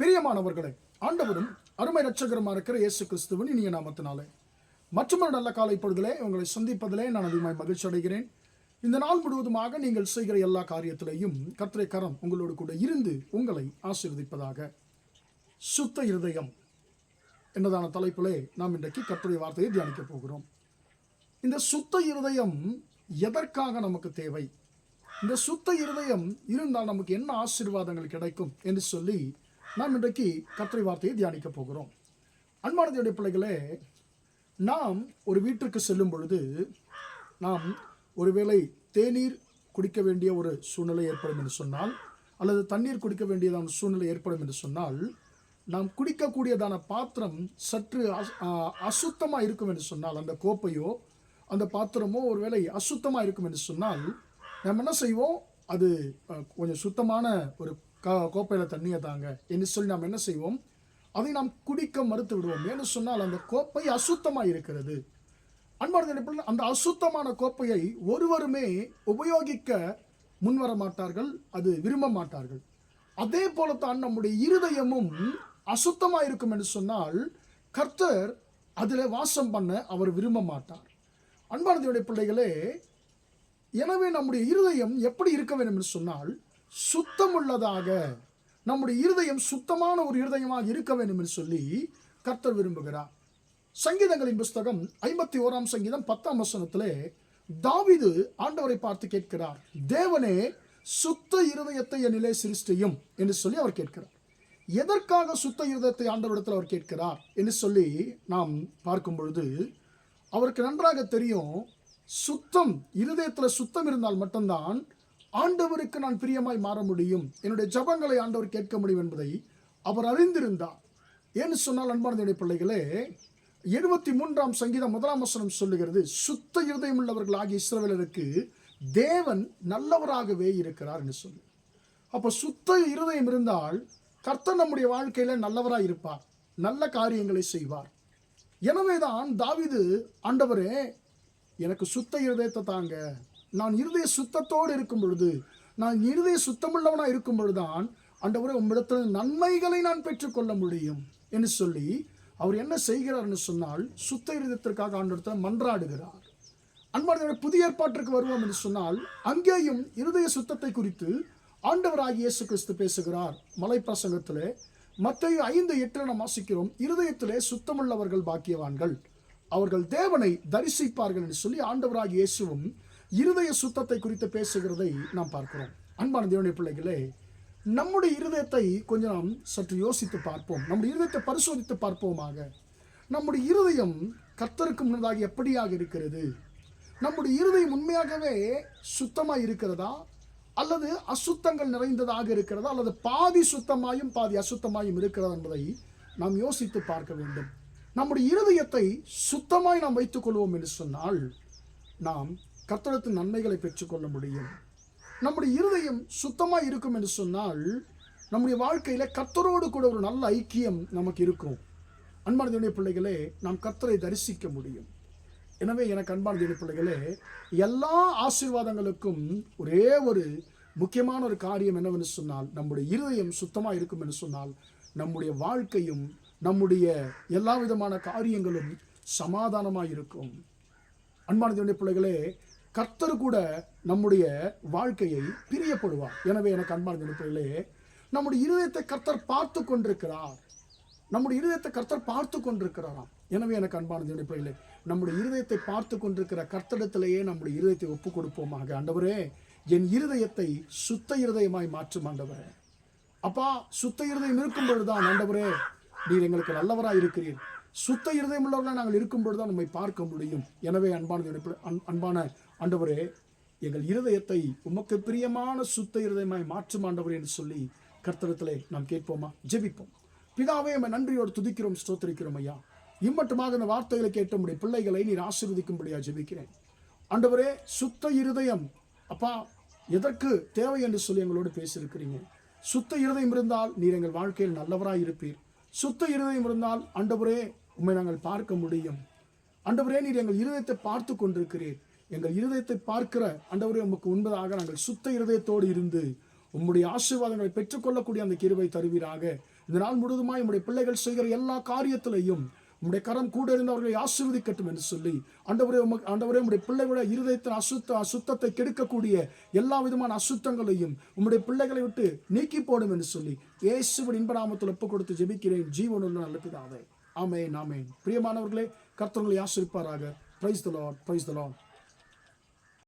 பிரியமானவர்களே ஆண்டவரும் அருமை ரட்சகரமாக இருக்கிற இயேசு கிறிஸ்துவின் இனிய நாமத்தினாலே. மற்றொரு நல்ல காலை பொழுதிலே உங்களை சந்திப்பதிலே நான் அதிகமாக மகிழ்ச்சி அடைகிறேன். இந்த நாள் முழுவதுமாக நீங்கள் செய்கிற எல்லா காரியத்திலையும் கர்த்தரை கரம் உங்களோடு கூட இருந்து உங்களை ஆசீர்வதிப்பதாக. சுத்த இருதயம் என்னதான தலைப்பிலே நாம் இன்றைக்கு கர்த்தருடைய வார்த்தையை தியானிக்கப் போகிறோம். இந்த சுத்த இருதயம் எதற்காக நமக்கு தேவை? இந்த சுத்த இருதயம் இருந்தால் நமக்கு என்ன ஆசீர்வாதங்கள் கிடைக்கும் என்று சொல்லி நாம் இன்றைக்கு கத்திரை வார்த்தையை தியானிக்க போகிறோம். அன்பானதையுடைய பிள்ளைகளே நாம் ஒரு வீட்டிற்கு செல்லும் பொழுது நாம் ஒருவேளை தேநீர் குடிக்க வேண்டிய ஒரு சூழ்நிலை ஏற்படும் என்று சொன்னால் அல்லது தண்ணீர் குடிக்க வேண்டியதான சூழ்நிலை ஏற்படும் என்று சொன்னால் நாம் குடிக்கக்கூடியதான பாத்திரம் சற்று அசுத்தமாக இருக்கும் என்று சொன்னால் அந்த கோப்பையோ அந்த பாத்திரமோ ஒருவேளை அசுத்தமாக இருக்கும் என்று சொன்னால் நம்ம என்ன செய்வோம்? அது கொஞ்சம் சுத்தமான ஒரு கோப்பையில் தண்ணியை தாங்க. என்று சொல்லி நாம் என்ன செய்வோம்? அதை நாம் குடிக்க மறுத்து விடுவோம். ஏன்னு சொன்னால் அந்த கோப்பை அசுத்தமாக இருக்கிறது. அன்பார்ந்த அந்த அசுத்தமான கோப்பையை ஒருவருமே உபயோகிக்க முன்வர மாட்டார்கள் அது விரும்ப மாட்டார்கள். அதே போலத்தான் நம்முடைய இருதயமும் அசுத்தமாக இருக்கும் என்று சொன்னால் கர்த்தர் அதில் வாசம் பண்ண அவர் விரும்ப மாட்டார். அன்பானதியுடைய பிள்ளைகளே எனவே நம்முடைய இருதயம் எப்படி இருக்க வேண்டும் என்று சொன்னால் சுத்தமுள்ளதாக நம்முடைய இருதயம் சுத்தமான ஒரு இருதயமாக இருக்க வேண்டும் என்று சொல்லி கர்த்தர் விரும்புகிறார். சங்கீதங்களின் புஸ்தகம் ஐம்பத்தி ஓராம் சங்கீதம் பத்தாம் வசனத்திலே தாவிது ஆண்டவரை பார்த்து கேட்கிறார். தேவனே சுத்த இருதயத்தை என்னிலே சிருஷ்டியும் என்று சொல்லி அவர் கேட்கிறார். எதற்காக சுத்த இருதயத்தை ஆண்டவரிடத்தில் அவர் கேட்கிறார் என்று சொல்லி நாம் பார்க்கும் பொழுது அவருக்கு நன்றாக தெரியும் சுத்தம் இருதயத்தில் சுத்தம் இருந்தால் மட்டும்தான் ஆண்டவருக்கு நான் பிரியமாய் மாற முடியும். என்னுடைய ஜபங்களை ஆண்டவர் கேட்க முடியும் என்பதை அவர் அறிந்திருந்தார். ஏன்னு சொன்னால் அன்பானதுடைய பிள்ளைகளே எழுபத்தி மூன்றாம் சங்கீதம் முதலாம் வசனம் சொல்லுகிறது சுத்த இருதயம் உள்ளவர்கள் ஆகிய இஸ்ரவேலருக்கு தேவன் நல்லவராகவே இருக்கிறார் என்று சொல்லி. அப்போ சுத்த இருதயம் இருந்தால் கர்த்தர் நம்முடைய வாழ்க்கையில் நல்லவராக இருப்பார் நல்ல காரியங்களை செய்வார். எனவே தான் தாவிது ஆண்டவரே எனக்கு சுத்த இருதயத்தை தாங்க நான் இருதய சுத்தத்தோடு இருக்கும் பொழுது நான் இருதய சுத்தமுள்ளவனாக இருக்கும் பொழுதுதான் ஆண்டவரே உம்மிடத்தில் நன்மைகளை நான் பெற்றுக்கொள்ள முடியும் என்று சொல்லி அவர் என்ன செய்கிறார்னு சொன்னால் சுத்த இருதயத்திற்காக ஆண்டவரத்தில் மன்றாடுகிறார். அன்பான புதிய ஏற்பாட்டிற்கு வருவோம் என்று சொன்னால் அங்கேயும் இருதய சுத்தத்தை குறித்து ஆண்டவராகிய இயேசு கிறிஸ்து பேசுகிறார். மலை பிரசங்கத்திலே மத்திய ஐந்து எட்டு நாம் வாசிக்கிறோம் இருதயத்திலே சுத்தமுள்ளவர்கள் பாக்கியவான்கள். அவர்கள் தேவனை தரிசிப்பார்கள் என்று சொல்லி ஆண்டவராக இயேசுவும் இருதய சுத்தத்தை குறித்து பேசுகிறதை நாம் பார்க்கிறோம். அன்பான தேவனுடைய பிள்ளைகளே நம்முடைய இருதயத்தை கொஞ்சம் நாம் சற்று யோசித்து பார்ப்போம். நம்முடைய இருதயத்தை பரிசோதித்து பார்ப்போமாக. நம்முடைய இருதயம் கர்த்தருக்கு முன்னதாக எப்படியாக இருக்கிறது? நம்முடைய இருதயம் உண்மையாகவே சுத்தமாக இருக்கிறதா? அல்லது அசுத்தங்கள் நிறைந்ததாக இருக்கிறதா? அல்லது பாதி சுத்தமாயும் பாதி அசுத்தமாயும் இருக்கிறதா என்பதை நாம் யோசித்து பார்க்க வேண்டும். நம்முடைய இருதயத்தை சுத்தமாய் நாம் வைத்துக் கொள்வோம் என்று சொன்னால் நாம் கர்த்தரத்தின் நன்மைகளை பெற்றுக்கொள்ள முடியும். நம்முடைய இருதயம் சுத்தமாக இருக்கும் என்று சொன்னால் நம்முடைய வாழ்க்கையில் கர்த்தரோடு கூட ஒரு நல்ல ஐக்கியம் நமக்கு இருக்கும். அன்பான தேவனுடைய பிள்ளைகளே நாம் கர்த்தரை தரிசிக்க முடியும். எனவே எனக்கு அன்பான தேவனுடைய பிள்ளைகளே எல்லா ஆசீர்வாதங்களுக்கும் ஒரே ஒரு முக்கியமான ஒரு காரியம் என்னவென்று சொன்னால் நம்முடைய இருதயம் சுத்தமாக இருக்கும் என்று சொன்னால் நம்முடைய வாழ்க்கையும் நம்முடைய எல்லா விதமான காரியங்களும் சமாதானமாக இருக்கும். அன்பான தேவனுடைய பிள்ளைகளே கர்த்தர் கூட நம்முடைய வாழ்க்கையை பிரியப்படுவார். எனவே எனக்கு அன்பான தேவனுடைய நம்முடைய இருதயத்தை கர்த்தர் பார்த்து கொண்டிருக்கிறார். நம்முடைய இருதயத்தை கர்த்தர் பார்த்து கொண்டிருக்கிறாராம். எனவே எனக்கு அன்பான தேவனுடைய நம்முடைய இருதயத்தை பார்த்து கொண்டிருக்கிற கர்த்தடத்திலேயே நம்முடைய இருதயத்தை ஒப்பு கொடுப்போமாக. ஆண்டவரே என் இருதயத்தை சுத்த இருதயமாய் மாற்றும் ஆண்டவரே. அப்பா சுத்த இருதயம் இருக்கும் பொழுதுதான் ஆண்டவரே நீர் எங்களுக்கு நல்லவராக இருக்கிறீர். சுத்த இருதயம் உள்ளவர்களாக நாங்கள் இருக்கும் பொழுதுதான் நம்மை பார்க்க முடியும். எனவே அன்பான அன்பான ஆண்டவரே எங்கள் இருதயத்தை உமக்கு பிரியமான சுத்த இருதயமாய் மாற்றும் ஆண்டவர் என்று சொல்லி கர்த்தரத்திலே நாம் கேட்போமா? ஜெபிப்போம். பிதாவே நம்ம நன்றியோடு துதிக்கிறோம் ஸ்தோத்திரிக்கிறோம் ஐயா. இம்மட்டுமாக இந்த வார்த்தைகளை கேட்ட உடைய பிள்ளைகளை நீர் ஆசீர்வதிக்கும்படியா ஜெபிக்கிறேன். ஆண்டவரே சுத்த இருதயம் அப்பா எதற்கு தேவை என்று சொல்லி எங்களோடு பேசியிருக்கிறீங்க. சுத்த இருதயம் இருந்தால் நீர் எங்கள் வாழ்க்கையில் நல்லவராக இருப்பீர். சுத்த இருதயம் இருந்தால் ஆண்டவரே உம்மை நாங்கள் பார்க்க முடியும். ஆண்டவரே நீர் எங்கள் இருதயத்தை பார்த்து கொண்டிருக்கிறீர். எங்கள் இருதயத்தை பார்க்கிற ஆண்டவரே உமக்கு உண்பதாக நாங்கள் சுத்த இருதயத்தோடு இருந்து உம்முடைய ஆசீர்வாதங்களை பெற்றுக்கொள்ளக்கூடிய அந்த கிருவை தருவீராக. இந்த நாள் முழுவதுமாய் உம்முடைய பிள்ளைகள் செய்கிற எல்லா காரியத்திலையும் உம்முடைய கரம் கூட இருந்து அவர்களை ஆசீர்வதிக்கட்டும் என்று சொல்லி ஆண்டவரே உமக்கு ஆண்டவரே உம்முடைய பிள்ளைகளுடைய இருதயத்தின் அசுத்த அசுத்தத்தை கெடுக்கக்கூடிய எல்லா விதமான அசுத்தங்களையும் உம்முடைய பிள்ளைகளை விட்டு நீக்கி போடும் என்று சொல்லி இயேசுவின் இன்பநாமத்தில் ஒப்பு கொடுத்து ஜெபிக்கிறேன். ஜீவனுள்ள நல்ல பிதாவே. ஆமே நாமே பிரியமானவர்களே கர்த்தர்களை ஆசிரிப்பாராக பிரைஸ் தலோ பிரைஸ் தலோ